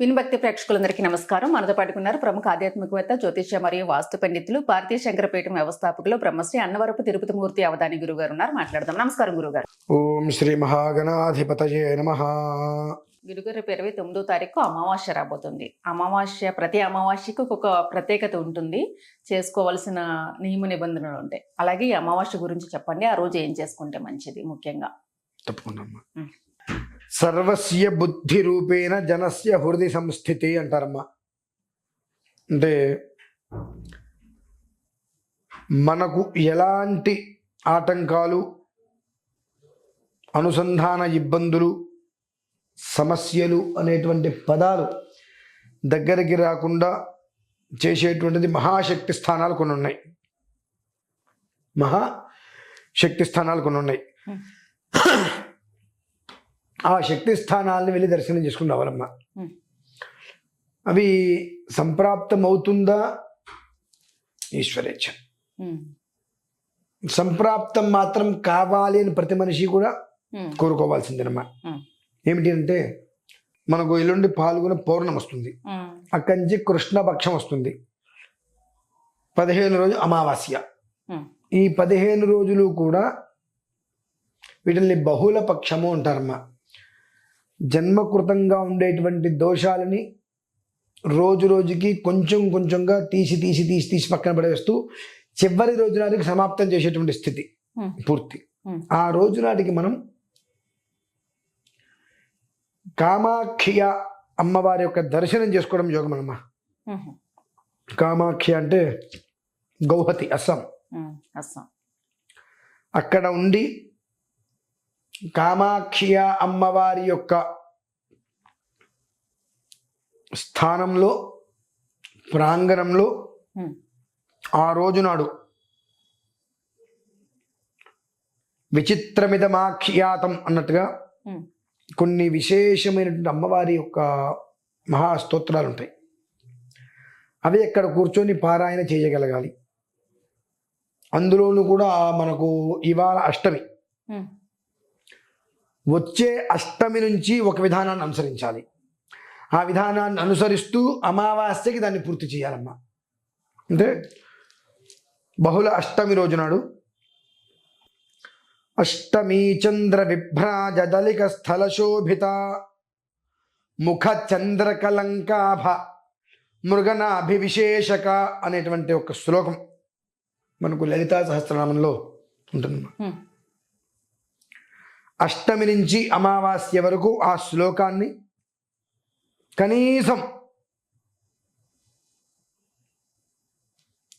వినుభక్తి ప్రేక్షకులందరికీ నమస్కారం. మనతో పాటుకున్నారు ప్రముఖ ఆధ్యాత్మికవేత్త జ్యోతిష్య మరియు వాస్తు పండితులు భారతీయ శంకరపీఠం వ్యవస్థాపకులు బ్రహ్మశ్రీ అన్నవరపు తిరుపతి మూర్తి అవధాని గురువు గారు ఉన్నారు. మాట్లాడదాం. నమస్కారం గురుగారు. ఓం శ్రీ మహాగణాధిపతయే నమ. గురుగారు రేపు ఇరవై తొమ్మిదో తారీఖు అమావాస్య రాబోతుంది. అమావాస్య ప్రతి అమావాస్యకు ఒక ప్రత్యేకత ఉంటుంది. చేసుకోవాల్సిన నియమ నిబంధనలు ఉంటాయి. అలాగే ఈ అమావాస్య గురించి చెప్పండి. ఆ రోజు ఏం చేసుకుంటే మంచిది ముఖ్యంగా? తప్పకుండా. సర్వస్య బుద్ధి రూపేణ జనస్య హృదయ సంస్థితి అంటారమ్మా. అంటే మనకు ఎలాంటి ఆటంకాలు అనుసంధాన ఇబ్బందులు సమస్యలు అనేటువంటి పదాలు దగ్గరికి రాకుండా చేసేటువంటిది మహాశక్తి స్థానాలు కొన్ని ఉన్నాయి. మహాశక్తి స్థానాలు కొన్ని ఉన్నాయి. ఆ శక్తి స్థానాలను వెళ్ళి దర్శనం చేసుకుని రావాలమ్మా. అవి సంప్రాప్తం అవుతుందా ఈశ్వరేచ్ఛ సంప్రాప్తం మాత్రం కావాలి అని ప్రతి మనిషి కూడా కోరుకోవాల్సిందేనమ్మా. ఏమిటి అంటే మనకు ఎల్లుండి పాల్గొన పౌర్ణం వస్తుంది. అక్కడి నుంచి కృష్ణపక్షం వస్తుంది. పదిహేను రోజు అమావాస్య. ఈ పదిహేను రోజులు కూడా వీటిని బహుళ పక్షము అంటారమ్మా. జన్మకృతంగా ఉండేటువంటి దోషాలని రోజు రోజుకి కొంచెం కొంచెంగా తీసి తీసి తీసి తీసి పక్కన పడేస్తూ చివరి రోజు నాటికి సమాప్తం చేసేటువంటి స్థితి పూర్తి. ఆ రోజు నాటికి మనం కామాఖ్య అమ్మవారి యొక్క దర్శనం చేసుకోవడం యోగమనమ్మా ఉమ్, కామాఖ్య అంటే గౌహతి అస్సాం. అస్సాం. అక్కడ ఉండి కామాఖ్య అమ్మవారి యొక్క స్థానంలో ప్రాంగణంలో ఆ రోజు నాడు విచిత్రమిదమాఖ్యాతం అన్నట్టుగా కొన్ని విశేషమైనటువంటి అమ్మవారి యొక్క మహాస్తోత్రాలు ఉంటాయి అవి అక్కడ కూర్చొని పారాయణ చేయగలగాలి. అందులోనూ కూడా మనకు ఇవాళ అష్టమి. వచ్చే అష్టమి నుంచి ఒక విధానాన్ని అనుసరించాలి. ఆ విధానాన్ని అనుసరిస్తూ అమావాస్యకి దాన్ని పూర్తి చేయాలమ్మా. అంటే బహుళ అష్టమి రోజు నాడు అష్టమి చంద్ర విభ్రాజ దళిక స్థల శోభిత ముఖ చంద్ర కలంకాభ మృగనాభివిశేషక అనేటువంటి ఒక శ్లోకం మనకు లలితా సహస్రనామంలో ఉంటుందమ్మా. అష్టమి నుంచి అమావాస్య వరకు ఆ శ్లోకాన్ని కనీసం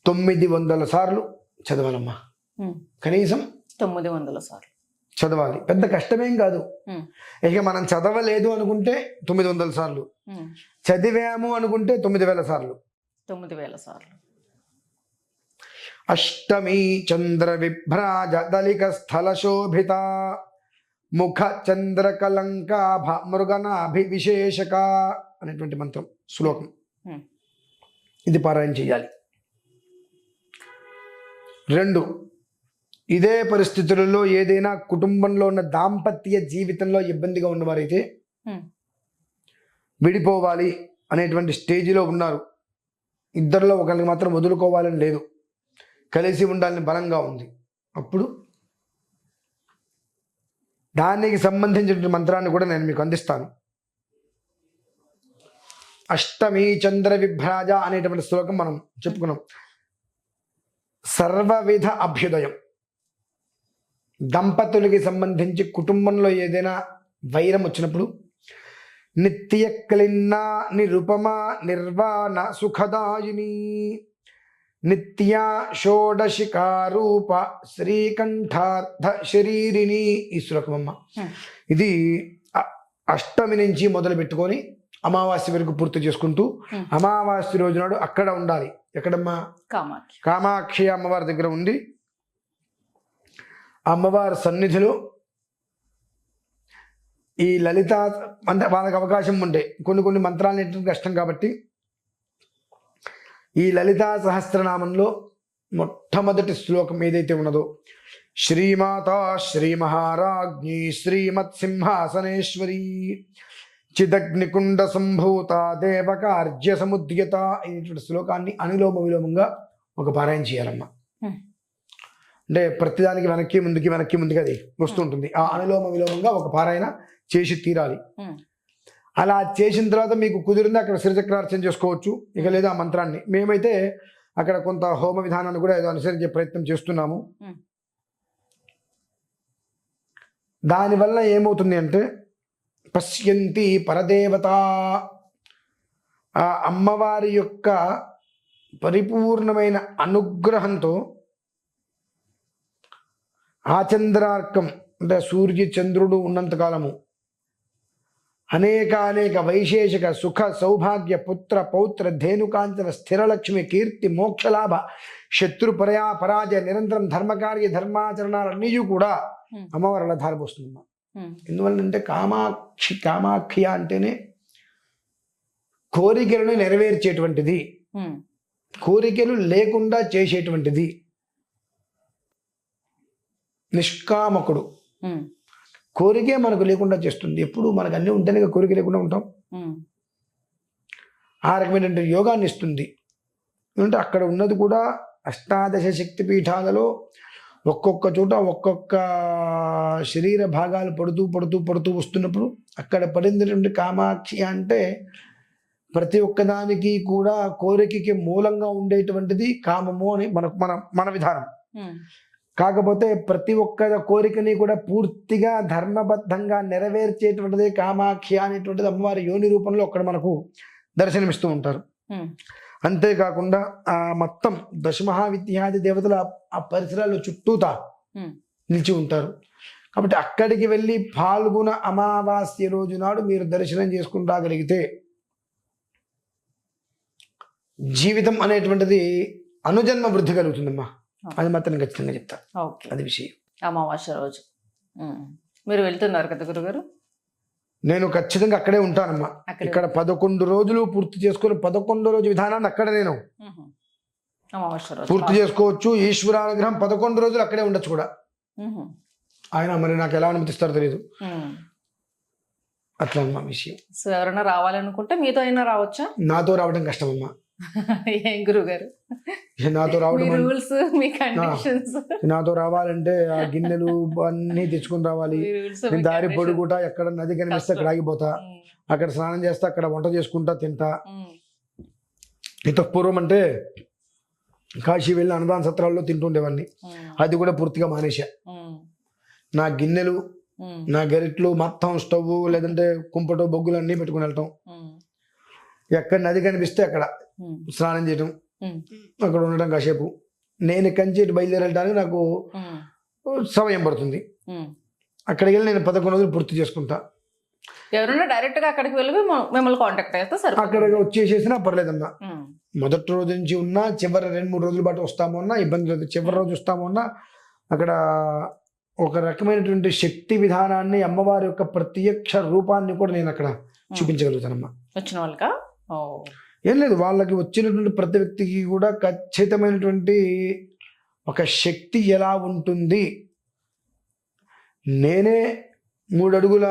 తొమ్మిది వందల సార్లు చదవాలమ్మా. కనీసం తొమ్మిది వందల సార్లు. చదవాలి. పెద్ద కష్టమేం కాదు. ఇక మనం చదవలేదు అనుకుంటే తొమ్మిది వందల సార్లు. చదివాము అనుకుంటే తొమ్మిది వేల సార్లు. తొమ్మిది వేల సార్లు. అష్టమి చంద్ర విభ్రాజ దళిక స్థల శోభిత. ముఖ చంద్ర కలంకాభ మృగనాభి విశేషక అనేటువంటి మంత్రం శ్లోకం. ఇది పారాయణ చేయాలి. రెండు ఇదే పరిస్థితులలో ఏదైనా కుటుంబంలో ఉన్న దాంపత్య జీవితంలో ఇబ్బందిగా ఉన్నవారైతే విడిపోవాలి అనేటువంటి స్టేజిలో ఉన్నారు. ఇద్దరిలో ఒకరికి మాత్రం వదులుకోవాలని లేదు. కలిసి ఉండాలని బలంగా ఉంది. అప్పుడు దానికి సంబంధించిన మంత్రాన్ని కూడా నేను మీకు అందిస్తాను. అష్టమి చంద్ర విభ్రాజ అనేటువంటి శ్లోకం మనం చెప్పుకున్నాం. సర్వవిధ అభ్యుదయం. దంపతులకి సంబంధించి కుటుంబంలో ఏదైనా వైరం వచ్చినప్పుడు నిత్య క్లిన్నా నిరుపమ నిర్వాణ సుఖదాయిని నిత్య షోడశికారూప శ్రీకంఠార్థ శరీరిని ఈ శ్లోకమమ్మ. ఇది అష్టమి నుంచి మొదలు పెట్టుకొని అమావాస్య వరకు పూర్తి చేసుకుంటూ. అమావాస్య రోజు నాడు అక్కడ ఉండాలి ఎక్కడమ్మా కామాక్షి అమ్మవారి దగ్గర ఉండి అమ్మవారి సన్నిధిలో ఈ లలిత అంటే వాళ్ళకి అవకాశం ఉంటే కొన్ని కొన్ని మంత్రాలు కష్టం కాబట్టి ఈ లలితా సహస్రనామంలో మొట్టమొదటి శ్లోకం ఏదైతే ఉన్నదో శ్రీమాత శ్రీ మహారాజ్ఞి శ్రీమత్ సింహాసనేశ్వరి చిదగ్నికుండ సంభూత దేవకార్య సముద్యత అనేటువంటి శ్లోకాన్ని అనులోమ విలోమంగా ఒక పారాయణ చేయాలమ్మా. అంటే ప్రతిదానికి వెనక్కి ముందుకి వెనక్కి ముందుకి అది వస్తుంటుంది ఆ అనులోమ విలోమంగా ఒక పారాయణ చేసి తీరాలి. అలా చేసిన తర్వాత మీకు కుదిరింది అక్కడ శ్రీచక్రార్చన చేసుకోవచ్చు. ఇక లేదా ఆ మంత్రాన్ని. మేమైతే అక్కడ కొంత హోమ విధానాన్ని కూడా ఏదో అనుసరించే ప్రయత్నం చేస్తున్నాము. దానివల్ల ఏమవుతుంది అంటే పశ్యంతి పరదేవత. ఆ అమ్మవారి యొక్క పరిపూర్ణమైన అనుగ్రహంతో ఆచంద్రార్కం అంటే సూర్య చంద్రుడు ఉన్నంతకాలము అనేక అనేక వైశేషిక సుఖ సౌభాగ్య పుత్ర పౌత్ర ధేనుకాంచన స్థిరలక్ష్మి కీర్తి మోక్షలాభ శత్రు పరయా పరాజయ నిరంతరం ధర్మకార్య ధర్మాచరణాలన్నీ కూడా. అమ్మవారు అలా ధారపోస్తుందమ్మా ఎందువల్లంటే కామాక్షి కామాఖ్య అంటేనే కోరికలను నెరవేర్చేటువంటిది. కోరికలు లేకుండా చేసేటువంటిది. నిష్కామకుడు. కోరికే మనకు లేకుండా చేస్తుంది. ఎప్పుడు మనకు అన్నీ ఉంటేనే కోరిక లేకుండా ఉంటాం. ఆ రకమైనటువంటి యోగాన్ని ఇస్తుంది. అంటే అక్కడ ఉన్నది కూడా అష్టాదశ శక్తి పీఠాలలో ఒక్కొక్క చోట ఒక్కొక్క శరీర భాగాలు పడుతూ పడుతూ పడుతూ వస్తున్నప్పుడు అక్కడ పడినటువంటి కామాక్షి అంటే ప్రతి ఒక్కదానికి కూడా కోరికకి మూలంగా ఉండేటువంటిది కామము అని మన మన మన విధానం. కాకపోతే ప్రతి ఒక్క కోరికని కూడా పూర్తిగా ధర్మబద్ధంగా నెరవేర్చేటువంటిది కామాఖ్య అనేటువంటిది అమ్మవారి యోని రూపంలో అక్కడ మనకు దర్శనమిస్తూ ఉంటారు. అంతేకాకుండా ఆ మొత్తం దశమహావిద్యాది దేవతల ఆ పరిసరాల్లో చుట్టూతా నిలిచి ఉంటారు. కాబట్టి అక్కడికి వెళ్ళి పాల్గొన అమావాస్య రోజు నాడు మీరు దర్శనం చేసుకుని రాగలిగితే జీవితం అనేటువంటిది అనుజన్మ వృద్ధి కలుగుతుందమ్మా. అది మాత్రం ఖచ్చితంగా చెప్తా. ఓకే. అది విషయం. అమావాస్య రోజు. మీరు వెళ్తున్నారు కదా గురుగారు? నేను ఖచ్చితంగా అక్కడే ఉంటానమ్మా. ఇక్కడ పదకొండు రోజులు పూర్తి చేసుకుని పదకొండో రోజు విధానాన్ని అక్కడ నేను. పూర్తి చేసుకోవచ్చు. ఈశ్వరానుగ్రహం పదకొండు రోజులు అక్కడే ఉండొచ్చు కూడా. ఆయన మరి నాకు ఎలా అనుమతిస్తారో తెలియదు. అట్లా అమ్మా విషయం. సో ఎవరైనా రావాలనుకుంటే మీతో అయినా రావచ్చా? నాతో రావడం కష్టం అమ్మా ఏం గురుగారు? నాతో రావడం రూల్స్ మీ కండిషన్స్. నాతో రావాలంటే ఆ గిన్నెలు అన్నీ తెచ్చుకొని రావాలి. నేను దారి పొడుగుట ఎక్కడ నది కనిపిస్తే అక్కడ ఆగిపోతా. అక్కడ స్నానం చేస్తా అక్కడ వంట చేసుకుంటా తింటా. ఇంత పూర్వం అంటే కాశీ వెళ్ళి అన్నదాన సత్రాల్లో తింటుండేవాడిని అది కూడా పూర్తిగా మానేశా. నా గిన్నెలు నా గరిట్లు మొత్తం స్టవ్ లేదంటే కుంపటో బొగ్గులు అన్నీ పెట్టుకుని వెళ్తాం. ఎక్కడ నది కనిపిస్తే అక్కడ. స్నానం చేయడం అక్కడ ఉండడం కాసేపు. నేను కంచి ఇటు బయలుదేరి వెళ్ళడానికి నాకు సమయం పడుతుంది. అక్కడికి వెళ్ళి నేను పదకొండు రోజులు పూర్తి చేసుకుంటా. ఎవరైనా డైరెక్ట్గా అక్కడికి వెళ్ళి మిమ్మ- మిమ్మల్ని కాంటాక్ట్ అయితే అక్కడ సరిపోతుంది వచ్చేసేసినా పర్లేదమ్మా. మొదటి రోజు నుంచి ఉన్నా చివరి రెండు మూడు రోజుల పాటు వస్తాము అన్నా ఇబ్బంది లేదు. చివరి రోజు వస్తాము అన్నా అక్కడ ఒక రకమైనటువంటి శక్తి విధానాన్ని అమ్మవారి యొక్క ప్రత్యక్ష రూపాన్ని కూడా నేను అక్కడ చూపించగలుగుతానమ్మా. వచ్చిన వాళ్ళకా? ఏం లేదు వాళ్ళకి వచ్చినటువంటి ప్రతి వ్యక్తికి కూడా ఖచ్చితమైనటువంటి ఒక శక్తి ఎలా ఉంటుంది? నేనే మూడు అడుగుల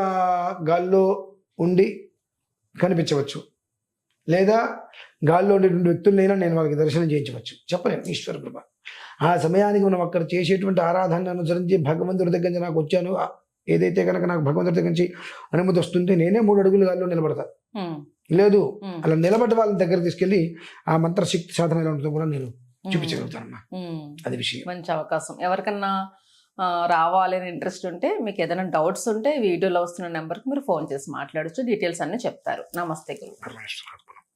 గాల్లో ఉండి కనిపించవచ్చు. లేదా గాల్లో ఉండేటువంటి వ్యక్తులనైనా నేను వాళ్ళకి దర్శనం చేయించవచ్చు. చెప్పలేను ఈశ్వర కృప. ఆ సమయానికి మనం అక్కడ చేసేటువంటి ఆరాధన అనుసరించి భగవంతుడి దగ్గర నుంచి నాకు వచ్చాను. ఏదైతే కనుక నాకు భగవంతుడి దగ్గర నుంచి అనుమతి వస్తుంటే నేనే మూడు అడుగులు గాల్లో నిలబడతా. లేదు. అలా నిలబడి వాళ్ళని దగ్గర తీసుకెళ్ళి ఆ మంత్రశక్తి సాధన ఎలా ఉంటుందో కూడా నేను చూపించగలుగుతానమ్మా. అది విషయం. మంచి అవకాశం. ఎవరికన్నా ఆ, రావాలి అని ఇంట్రెస్ట్ ఉంటే మీకు ఏదైనా డౌట్స్ ఉంటే వీడియోలో వస్తున్న నెంబర్కి మీరు ఫోన్ చేసి మాట్లాడచ్చు. డీటెయిల్స్ అన్నీ చెప్తారు. నమస్తే. గురు